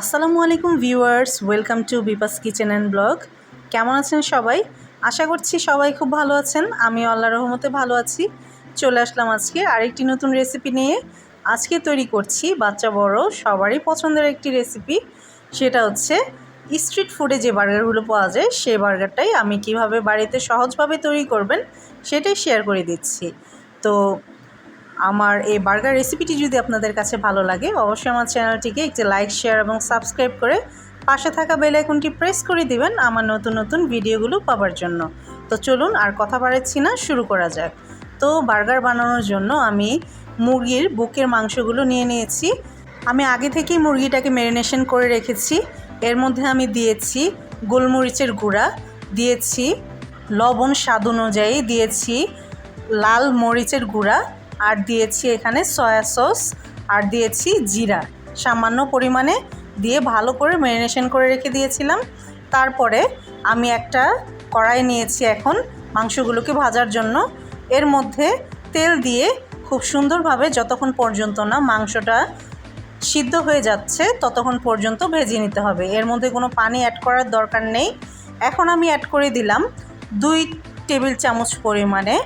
আসসালামু আলাইকুম viewers, welcome to Bipas kitchen and blog. কেমন আছেন সবাই? আশা করছি সবাই খুব ভালো আছেন। আমি আল্লাহ রহমতে ভালো আছি। চলে আসলাম আজকে আরেকটি নতুন রেসিপি নিয়ে। আজকে তৈরি করছি বাচ্চা বড়, সবারই পছন্দের একটি রেসিপি সেটা হচ্ছে স্ট্রিট ফুডে যে বার্গারগুলো পাওয়া যায় সেই বার্গারটাই আমি কীভাবে বাড়িতে সহজভাবে তৈরি করবেন, সেটাই শেয়ার করে দিচ্ছি। তো আমার এই বার্গার রেসিপিটি যদি আপনাদের কাছে ভালো লাগে, অবশ্যই আমার চ্যানেলটিকে একটি লাইক শেয়ার এবং সাবস্ক্রাইব করে পাশে থাকা বেল আইকনটি প্রেস করে দিবেন আমার নতুন নতুন ভিডিওগুলো পাওয়ার জন্য। তো চলুন আর কথা বাড়াচ্ছি না, শুরু করা যাক। তো বার্গার বানানোর জন্য আমি মুরগির বুকের মাংসগুলো নিয়ে নিয়েছি। আমি আগে থেকেই মুরগিটাকে ম্যারিনেশন করে রেখেছি। এর মধ্যে আমি দিয়েছি গোলমরিচের গুঁড়া, দিয়েছি লবণ স্বাদ অনুযায়ী, দিয়েছি লাল মরিচের গুঁড়া আর দিয়েছি এখানে সয়া সস আর দিয়েছি জিরা। সামান্য পরিমাণে দিয়ে ভালো করে ম্যারিনেশন করে রেখে দিয়েছিলাম। তারপরে আমি একটা কড়াই নিয়েছি এখন মাংসগুলোকে ভাজার জন্য। এর মধ্যে তেল দিয়ে খুব সুন্দরভাবে যতক্ষণ পর্যন্ত না মাংসটা সিদ্ধ হয়ে যাচ্ছে, ততক্ষণ পর্যন্ত ভেজে নিতে হবে। এর মধ্যে কোনো পানি অ্যাড করার দরকার নেই। এখন আমি অ্যাড করে দিলাম দুই টেবিল চামচ পরিমাণে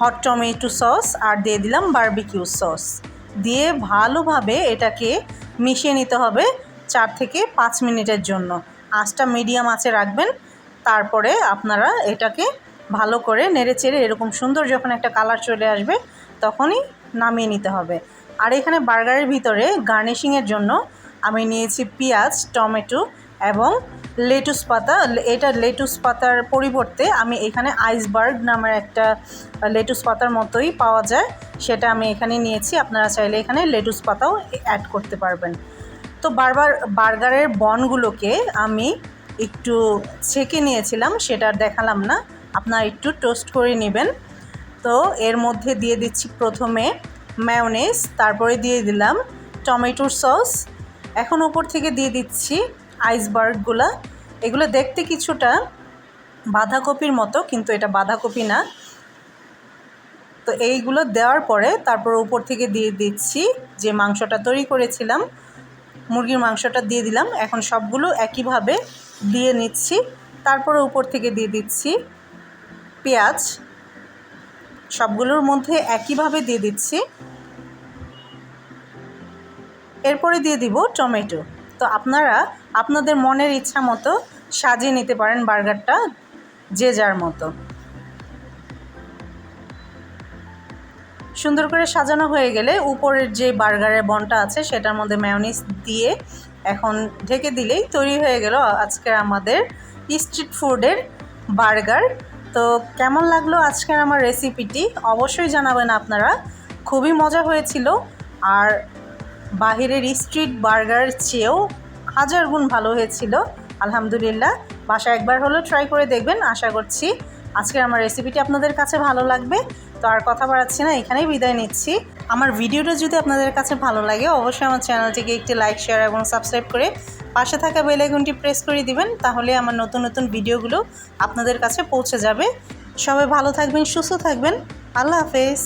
হট টমেটো সস আর দিয়ে দিলাম বারবিকিউ সস। দিয়ে ভালোভাবে এটাকে মিশিয়ে নিতে হবে চার থেকে পাঁচ মিনিটের জন্য। আঁচটা মিডিয়াম আঁচে রাখবেন, তারপরে আপনারা এটাকে ভালো করে নেড়ে চেড়ে এরকম সুন্দর যখন একটা কালার চলে আসবে তখনই নামিয়ে নিতে হবে। আর এখানে বার্গারের ভিতরে গার্নিশিংয়ের জন্য আমি নিয়েছি পেঁয়াজ, টমেটো এবং লেটুস পাতা এটা লেটুস পাতার পরিবর্তে আমি এখানে আইসবার্গ নামের একটা লেটুস পাতার মতোই পাওয়া যায়। সেটা আমি এখানে নিয়েছি। আপনারা চাইলে এখানে লেটুস পাতাও অ্যাড করতে পারবেন। তো বারবার বার্গারের বনগুলোকে আমি একটু ছেঁকে নিয়েছিলাম, সেটা দেখালাম না। আপনারা একটু টোস্ট করে নেবেন। তো এর মধ্যে দিয়ে দিচ্ছি প্রথমে ম্যায়োনেজ তারপরে দিয়ে দিলাম টমেটোর সস এখন ওপর থেকে দিয়ে দিচ্ছি আইসবার্গগুলো, এগুলো দেখতে কিছুটা বাঁধাকপির মতো, কিন্তু এটা বাঁধাকপি না। তো এইগুলো দেওয়ার পরে তারপর উপর থেকে দিয়ে দিচ্ছি যে মাংসটা তৈরি করেছিলাম, মুরগির মাংসটা দিয়ে দিলাম। এখন সবগুলো একইভাবে দিয়ে নিচ্ছি। তারপরে উপর থেকে দিয়ে দিচ্ছি পেঁয়াজ। সবগুলোর মধ্যে একইভাবে দিয়ে দিচ্ছি। এরপরে দিয়ে দিব টমেটো। তো আপনারা আপনাদের মনের ইচ্ছা মতো সাজিয়ে নিতে পারেন বার্গারটা যে যার মতো। সুন্দর করে সাজানো হয়ে গেলে উপরের যে বার্গারের বনটা আছে সেটার মধ্যে ম্যায়োনিজ দিয়ে এখন ঢেকে দিলেই তৈরি হয়ে গেল আজকের আমাদের স্ট্রিট ফুডের বার্গার। তো কেমন লাগল আজকের আমার রেসিপিটি অবশ্যই জানাবেন আপনারা। খুবই মজা হয়েছিল। আর বাহিরের স্ট্রিট বার্গার চেয়েও হাজার গুণ ভালো হয়েছিল। আলহামদুলিল্লাহ। বাসা একবার হলেও ট্রাই করে দেখবেন। আশা করছি আজকের আমার রেসিপিটি আপনাদের কাছে ভালো লাগবে। তো আর কথা বাড়াচ্ছি না, এখানেই বিদায় নিচ্ছি। আমার ভিডিওটা যদি আপনাদের কাছে ভালো লাগে, অবশ্যই আমার চ্যানেলটিকে একটি লাইক শেয়ার এবং সাবস্ক্রাইব করে পাশে থাকা বেল আইকনটি প্রেস করে দিবেন, তাহলে আমার নতুন নতুন ভিডিওগুলো আপনাদের কাছে পৌঁছে যাবে। সবাই ভালো থাকবেন, সুস্থ থাকবেন। আল্লাহ হাফেজ।